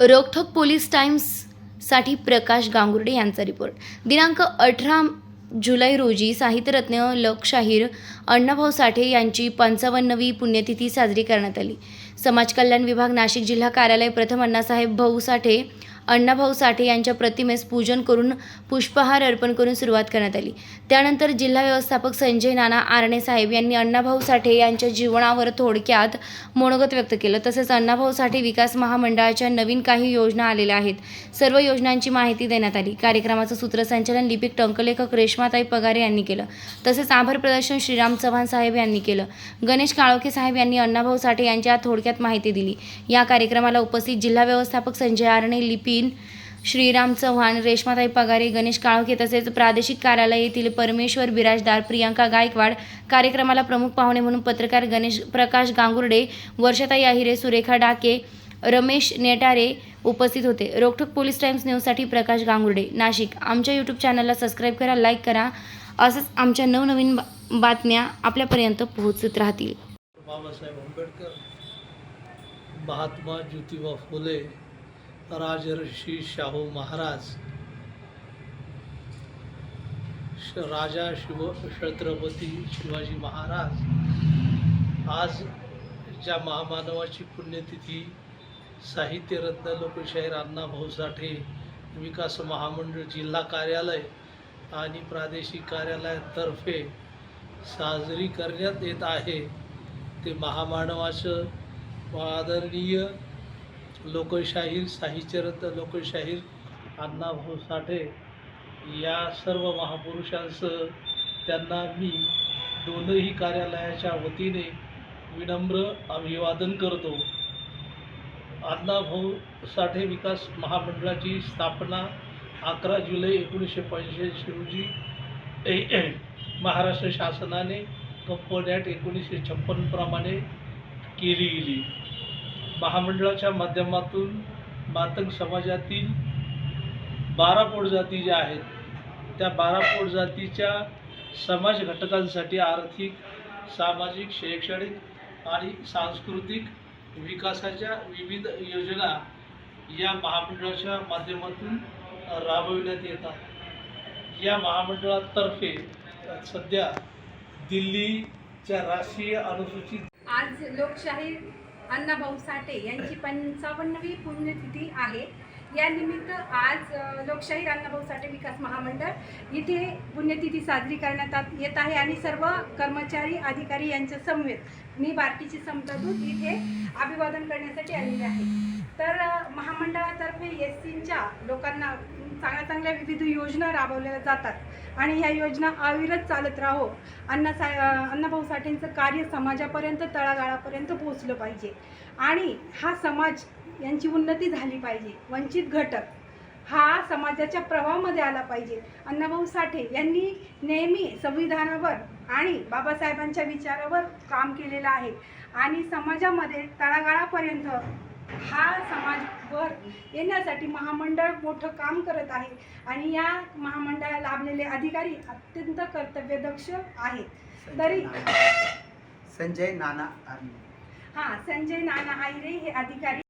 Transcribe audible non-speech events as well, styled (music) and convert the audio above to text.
रोखोक police टाइम्ससाठी प्रकाश गांगुर्डे यांचा report. दिनांक अठरा जुलै रोजी साहित्यरत्न लोकशाहीर अण्णाभाऊ साठे यांची पंचावन्नवी पुण्यतिथी साजरी करण्यात आली. समाज कल्याण विभाग नाशिक जिल्हा कार्यालय प्रथम अण्णासाहेब भाऊ साठे अण्णाभाऊ साठे यांच्या प्रतिमेस पूजन करून पुष्पहार अर्पण करून सुरुवात करण्यात आली. त्यानंतर जिल्हा व्यवस्थापक संजय नाना आरणे साहेब यांनी अण्णाभाऊ साठे यांच्या जीवनावर थोडक्यात मनोगत व्यक्त केलं. तसेच अण्णाभाऊ साठे विकास महामंडळाच्या नवीन काही योजना आलेल्या आहेत. सर्व योजनांची माहिती देण्यात आली. कार्यक्रमाचं सूत्रसंचालन लिपिक टंकलेखक रेश्माताई पगारे यांनी केलं. तसेच आभार प्रदर्शन श्रीराम चव्हाण साहेब यांनी केलं. गणेश काळोखे साहेब यांनी अण्णाभाऊ साठे यांच्या थोडक्यात माहिती दिली. या कार्यक्रमाला उपस्थित जिल्हा व्यवस्थापक संजय आरणे लिपिन श्रीराम चव्हाण रेश्माताई पगारे गणेश काळोखे तसेच प्रादेशिक कार्यालय येथील परमेश्वर बिराजदार प्रियांका गायकवाड कार्यक्रमाला प्रमुख पाहुणे म्हणून पत्रकार गणेश प्रकाश गांगुर्डे वर्षाताई आहिरे सुरेखा डाके रमेश नेटारे उपस्थित होते. रोखोक पोलीस टाइम्स न्यूजसाठी प्रकाश गांगुर्डे नाशिक. आमच्या यूट्यूब चॅनलला सबस्क्राईब करा लाईक करा. असंच आमच्या नवनवीन बा- बातम्या आपल्यापर्यंत पोहोचत राहतील. बाबासाहेब आंबेडकर महात्मा ज्योतिबा फुले राजर्षी शाहू महाराज. श- राजा शिव छत्रपती शिवाजी महाराज. आज ज्या महामानवाची पुण्यतिथी साहित्यरत्न लोकशाहीर अण्णाभाऊ साठे विकास महामंडळ जिल्हा कार्यालय आणि प्रादेशिक कार्यालयातर्फे साजरी करण्यात येत आहे. ते महामानवाचं आदरणीय लोकशाहीर साहित्यरत्न लोकशाहीर अण्णाभाऊ साठे या सर्व महापुरुषांसह त्यांना मी दोनही कार्यालयाच्या वतीने विनम्र अभिवादन करतो. अण्णाभाऊ साठे विकास महामंडळाची स्थापना अकरा जुलै एकोणीसशे पंच्याऐंशी रोजी (clears throat) महाराष्ट्र शासनाने कंपनी ॲक्ट एकोणीसशे छप्पनप्रमाणे केली गेली. महामंडळाच्या माध्यमातून मातंग समाजातील बारा पोट जाती ज्या आहेत त्या बारा पोट जातीच्या समाज घटकांसाठी आर्थिक सामाजिक शैक्षणिक आणि सांस्कृतिक विकासाच्या विविध योजना या महामंडळाच्या माध्यमातून राबविण्यात येतात. या महामंडळातर्फे सध्या दिल्लीच्या राष्ट्रीय अनुसूचित आज लोकशाही अण्णाभाऊ साठे यांची पंचावन्नवी पुण्यतिथी आहे. यानिमित्त आज लोकशाही लोकशाहीर अण्णाभाऊ साठे विकास महामंडळ इथे पुण्यतिथी साजरी करण्यात आत- येत आहे आणि सर्व कर्मचारी अधिकारी यांच्या समवेत मी भारतीची समतादूत इथे अभिवादन करण्यासाठी आलेले आहे. तर महामंडळातर्फे एस सींच्या लोकांना चांगल्या चांगल्या विविध योजना राबवल्या जातात. आणि ह्या योजना अविरत चालत राहो. अण्णा सा अण्णाभाऊ साठेंचं कार्य समाजापर्यंत तळागाळापर्यंत पोहोचलं पाहिजे. आणि हा समाज यांची उन्नती झाली पाहिजे. वंचित घटक हा समाजाच्या प्रवाहामध्ये आला पाहिजे. अण्णाभाऊ साठे यांनी नेहमी संविधानावर आणि बाबासाहेबांच्या विचारावर काम केलेलं आहे. आणि समाजामध्ये तळागाळापर्यंत हा समाजवर येण्यासाठी महामंडळ मोठं काम करत आहे. आणि या महामंडळाला लाभलेले अधिकारी अत्यंत कर्तव्यदक्ष आहेत. तरी संजय नाना हां संजय नाना आहिरे हे अधिकारी